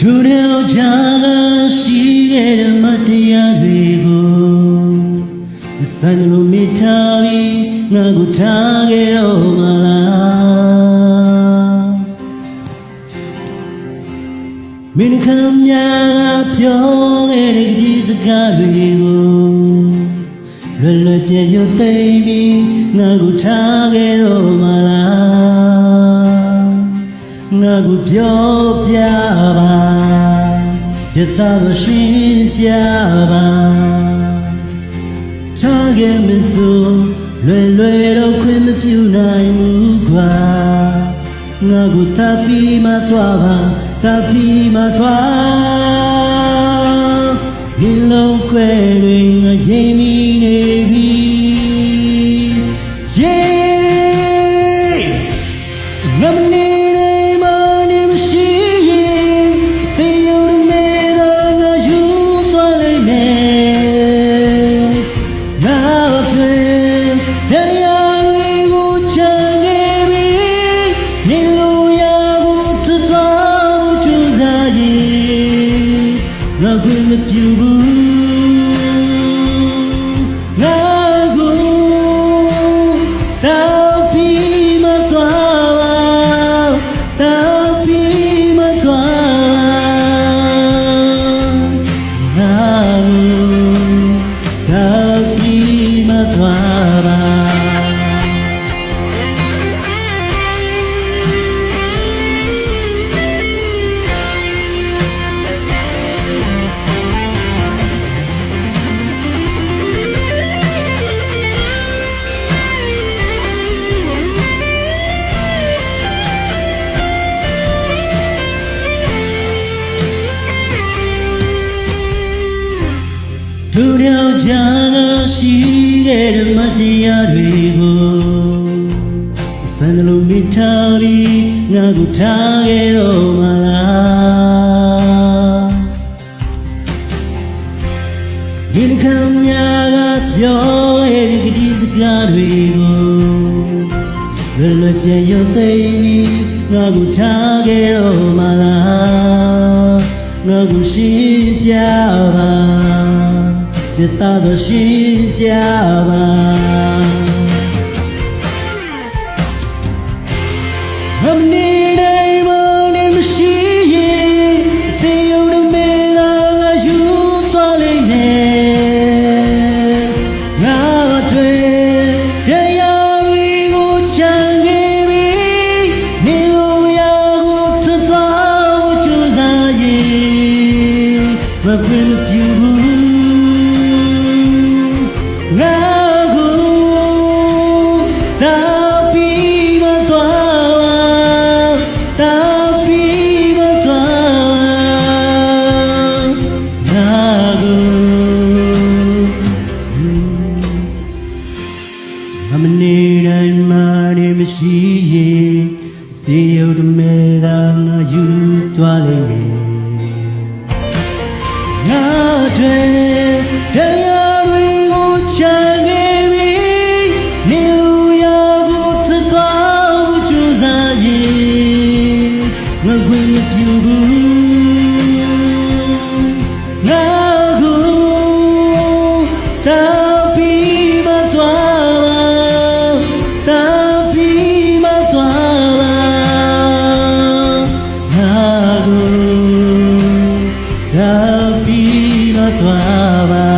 ဒုရယောချာကရှိခဲ့တဲ့မတရားတွေကိုမဆိုင်လို့မိထားပြီးငါကိုထားခဲ့တော့မလားမင်းခံများပြောခဲ့တဲ့ဒီစကားတွေကိုလွယ်လွယ်ပြည့်ရွသိပြီးငါကိုထားခဲ့တော့မလား ငါကိုပြောပြပါပြသလို့ရှင်းပြပါထားခဲ့မစို့လွယ်လွယ်တော့ခွင့်မပြုနိုင်ဘူးကွာငါကိုတပ်ပြီးမသွားပါတပ်ပြီးမသွားဒီလုံးကွယ်တွေငါရင်မိနေပြီ ငါခွင့် ဒုရယောချာရှိခဲ့တဲ့မတရားတွေကိုစံလုံးမိထားပြီးငါကိုထားခဲ့တော့မလားဒီကံများကပြောရဲ့ဒီဒီစကားတွေကိုလွယ်လွယ်ပြန်ရုပ်သိမ်းပြီးငါကိုထားခဲ့တော့မလားငါကိုရှင်းပြပါ ပြသတော့ရှင်းပြပါမမနေနိုင်မနေမရှိရင်အသေးရုံနဲ့မေလာငါယူသွားလိုက်နဲ့ငါတွေတရားတွေကိုချန်ခဲ့ပြီနေလို့ရကိုထွက်သွားဖို့ကြိုးစားရင်မခွင့်ပြု သေယုတ်တမဲသာငါယူသွားလိမ့်မယ်ငါတွေတရားတွေကိုချန်ခဲ့ပြီနေလူရကိုထွက်သွားဖို့ကြိုးစားရင်ငါခွင့်မပြုဘူး တောင်းပြီးမသွားပါ